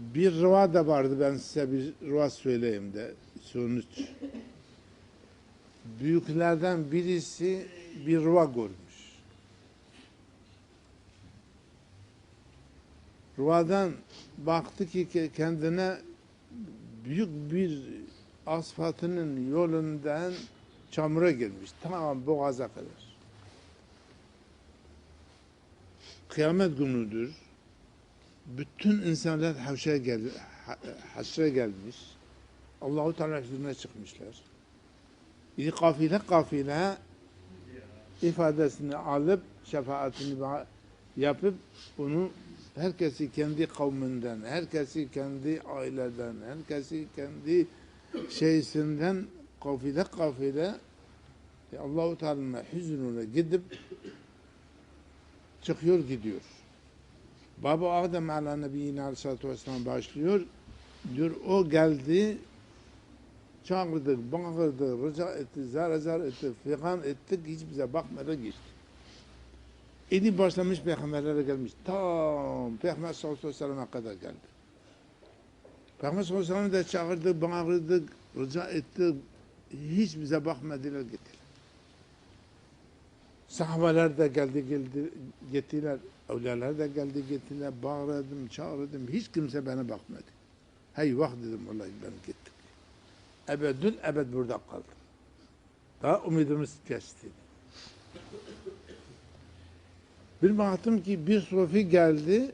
Bir rıva da vardı ben size bir rıva söyleyeyim de sonuç. Büyüklerden birisi bir rıva görmüş. Rıvadan baktı ki ke- kendine büyük bir asfaltının yolundan çamura girmiş. Tamam boğaza kadar. Kıyamet günüdür. Bütün insanlar haşre gel ha- haşre gelmiş. Allahu Teala huzuruna çıkmışlar. İyi kafile kafile ifadesini alıp şefaatini yapıp onu herkesi kendi kavminden, herkesi kendi aileden, herkesi kendi şeysinden kafile kafile e, Allahu Teala'nın huzuruna gidip çıkıyor gidiyor. Baba Adem ala Nebiyyina Aleyhisselatü Vesselam başlıyor. Diyor o geldi çağırdık, bağırdık, rica etti, zar zar etti, figan ettik, hiç bize bakmadan geçti. İdi başlamış peygamberlere gelmiş. Tam Peygamber sallallahu aleyhi ve sellem'e kadar geldi. Peygamber sallallahu aleyhi ve sellem'e de çağırdık, bağırdık, rica ettik, hiç bize bakmadılar gittiler. Sahabeler de geldi, geldi gittiler. Evliyalar da geldi gittiler. Bağırdım, çağırdım. Hiç kimse bana bakmadı. Hey vah dedim vallahi ben gittim. Ebedün ebed burada kaldım. Daha umudumuz geçti. Bir baktım ki bir sofi geldi.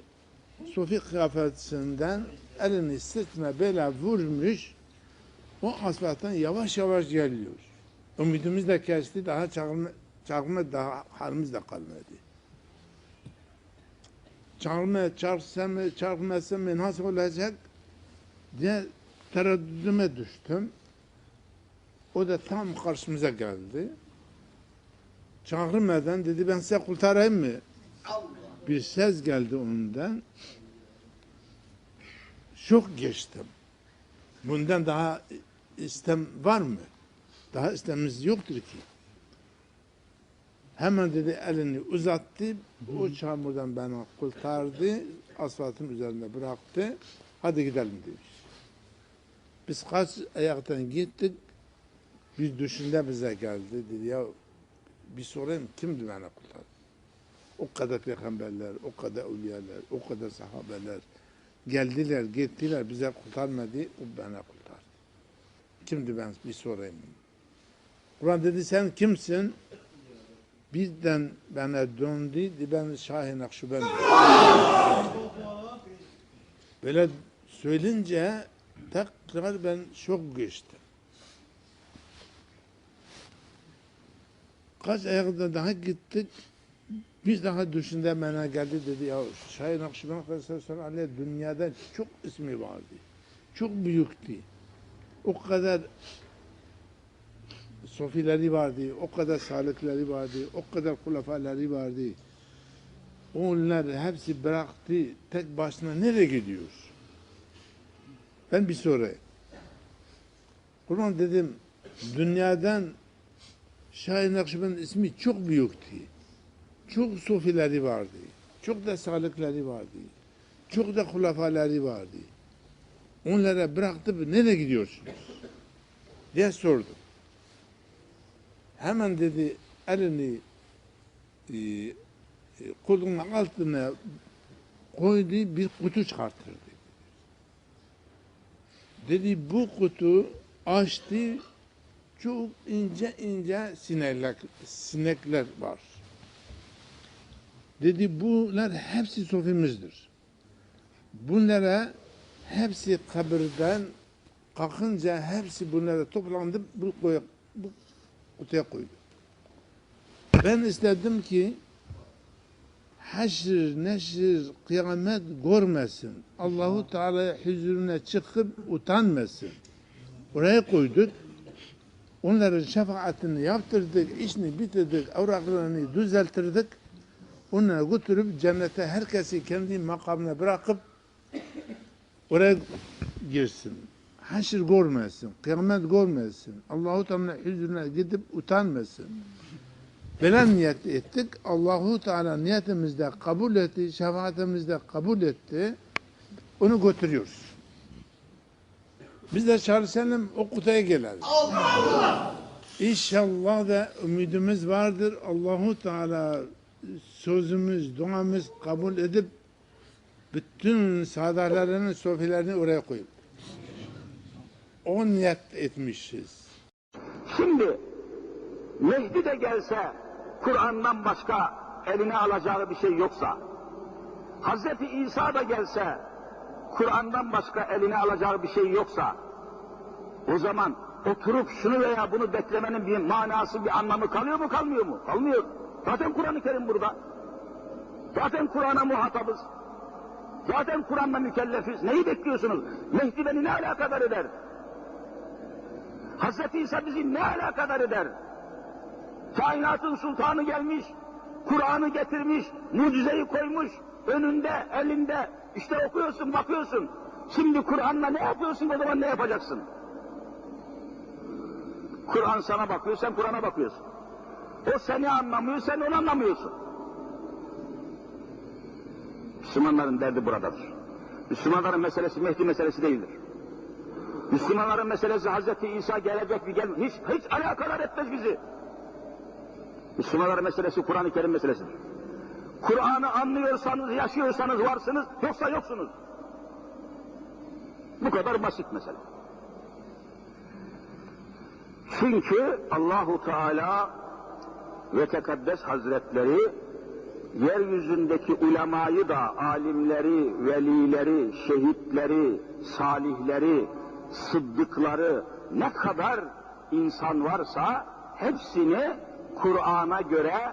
Sofi kıyafetinden elini sırtına böyle vurmuş. O asfalttan yavaş yavaş geliyor. Umudumuz da kesti. Daha çağırma, çağırma daha halimiz de kalmadı. Çağırma, çağırsam mı, çağırmasam mı nasıl olacak diye tereddüdüme düştüm. O da tam karşımıza geldi. Çağırmadan dedi ben size kurtarayım mı? Bir ses geldi ondan. Çok geçtim. Bundan daha istem var mı? Daha istemimiz yoktur ki. Hemen dedi elini uzattı. O çamurdan beni kurtardı. Asfaltın üzerinde bıraktı. Hadi gidelim demiş. Biz kaç ayaktan gittik. Bir düşünde bize geldi. Dedi ya bir sorayım kimdi beni kurtardı? O kadar peygamberler, o kadar evliyalar, o kadar sahabeler geldiler, gittiler, bize kurtarmadı, o beni kurtardı. Kimdi ben bir sorayım. Kur'an dedi sen kimsin? Bizden bana döndü, ben Şahin Akşubendi. Böyle söyleyince tekrar ben şok geçtim. Kaç ayakta daha gittik. Biz daha düşünde bana geldi dedi ya Şahin Akşubendi Aleyhisselam Aleyhi dünyada çok ismi vardı. Çok büyüktü. O kadar sofileri vardı, o kadar salıkları vardı, o kadar hulafaları vardı. Onlar hepsi bıraktı, tek başına nereye gidiyor? Ben bir sorayım. Kurban dedim, dünyadan Şahin Nakşibend'in ismi çok büyüktü. Çok sofileri vardı. Çok da salıkları vardı. Çok da hulafaları vardı. Onlara bıraktı, nereye gidiyorsunuz? diye sordum. Hemen dedi elini e, e, kolunun altına koydu bir kutu çıkarttırdı. Dedi bu kutu açtı çok ince ince sinekler, sinekler var. Dedi bunlar hepsi sofimizdir. Bunlara hepsi kabirden kalkınca hepsi bunlara toplandı bu, koy, bu kutuya koydu. Ben istedim ki haşr, neşr, kıyamet görmesin. Allahu Teala huzuruna çıkıp utanmasın. Oraya koyduk. Onların şefaatini yaptırdık, işini bitirdik, evraklarını düzelttirdik. Onları götürüp cennete herkesi kendi makamına bırakıp oraya girsin. Haşr görmesin, kıyamet görmesin. Allahu Teala huzuruna gidip utanmasın. Böyle niyet ettik. Allahu Teala niyetimizde kabul etti, şefaatimizde kabul etti. Onu götürüyoruz. Biz de çalışalım o kutuya gelelim. İnşallah da ümidimiz vardır. Allahu Teala sözümüz, duamız kabul edip bütün saadalarının sofilerini oraya koyup o niyet etmişiz. Şimdi Mehdi de gelse Kur'an'dan başka eline alacağı bir şey yoksa, Hazreti İsa da gelse Kur'an'dan başka eline alacağı bir şey yoksa, o zaman oturup şunu veya bunu beklemenin bir manası, bir anlamı kalıyor mu kalmıyor mu? Kalmıyor. Zaten Kur'an-ı Kerim burada. Zaten Kur'an'a muhatabız. Zaten Kur'an'la mükellefiz. Neyi bekliyorsunuz? Mehdi beni ne alakadar eder? Hazreti İsa bizi ne alakadar eder? Kainatın sultanı gelmiş, Kur'an'ı getirmiş, mucizeyi koymuş, önünde, elinde, işte okuyorsun, bakıyorsun. Şimdi Kur'an'la ne yapıyorsun o zaman ne yapacaksın? Kur'an sana bakıyor, sen Kur'an'a bakıyorsun. O seni anlamıyor, sen onu anlamıyorsun. Müslümanların derdi buradadır. Müslümanların meselesi Mehdi meselesi değildir. Müslümanların meselesi Hazreti İsa gelecek mi gelmeyecek hiç, hiç alakadar etmez bizi. Müslümanların meselesi Kur'an-ı Kerim meselesidir. Kur'an'ı anlıyorsanız, yaşıyorsanız varsınız, yoksa yoksunuz. Bu kadar basit mesele. Çünkü Allahu Teala ve Tekaddes Hazretleri yeryüzündeki ulemayı da, alimleri, velileri, şehitleri, salihleri, sıddıkları ne kadar insan varsa hepsini Kur'an'a göre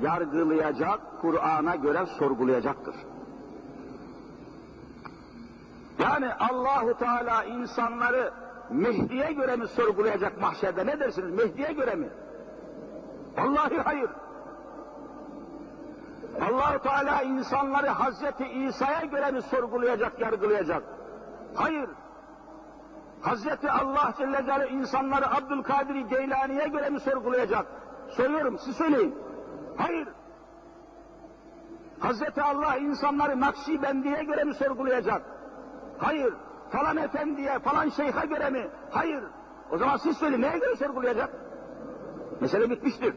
yargılayacak, Kur'an'a göre sorgulayacaktır. Yani Allahu Teala insanları Mehdi'ye göre mi sorgulayacak mahşerde ne dersiniz? Mehdi'ye göre mi? Vallahi hayır. Allahu Teala insanları Hazreti İsa'ya göre mi sorgulayacak, yargılayacak? Hayır. Hazreti Allah Celle Celaluhu insanları Abdülkadir Geylani'ye göre mi sorgulayacak? Soruyorum, siz söyleyin. Hayır. Hazreti Allah insanları Nakşibendi'ye göre mi sorgulayacak? Hayır. Falan efendiye, falan şeyhe göre mi? Hayır. O zaman siz söyleyin, neye göre sorgulayacak? Mesele bitmiştir.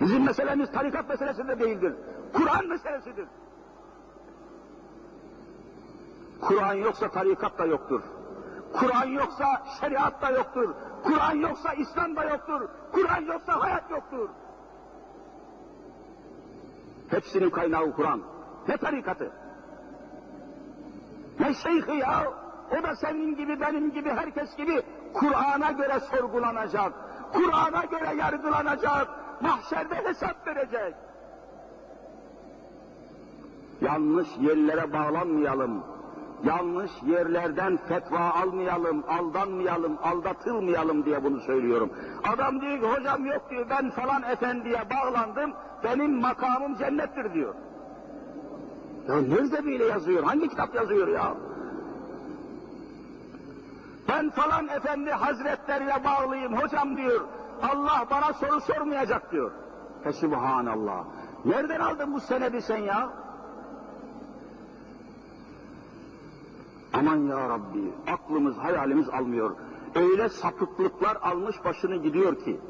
Bizim meselemiz tarikat meselesi de değildir. Kur'an meselesidir. Kur'an yoksa tarikat da yoktur. Kur'an yoksa şeriat da yoktur. Kur'an yoksa İslam da yoktur. Kur'an yoksa hayat yoktur. Hepsinin kaynağı Kur'an. Ne tarikatı? Ne şeyhi ya? O da senin gibi, benim gibi, herkes gibi Kur'an'a göre sorgulanacak. Kur'an'a göre yargılanacak. Mahşerde hesap verecek. Yanlış yerlere bağlanmayalım. Yanlış yerlerden fetva almayalım, aldanmayalım, aldatılmayalım diye bunu söylüyorum. Adam diyor ki hocam yok diyor ben falan efendiye bağlandım, benim makamım cennettir diyor. Ya nerede böyle yazıyor? Hangi kitap yazıyor ya? Ben falan efendi hazretlerine bağlıyım hocam diyor. Allah bana soru sormayacak diyor. Fesubhanallah. Nereden aldın bu senedi sen ya? Aman ya Rabbi, aklımız, hayalimiz almıyor. Öyle sapıklıklar almış başını gidiyor ki,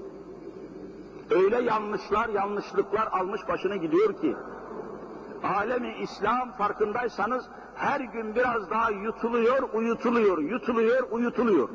öyle yanlışlar, yanlışlıklar almış başını gidiyor ki, alemi İslam farkındaysanız her gün biraz daha yutuluyor, uyutuluyor, yutuluyor, uyutuluyor.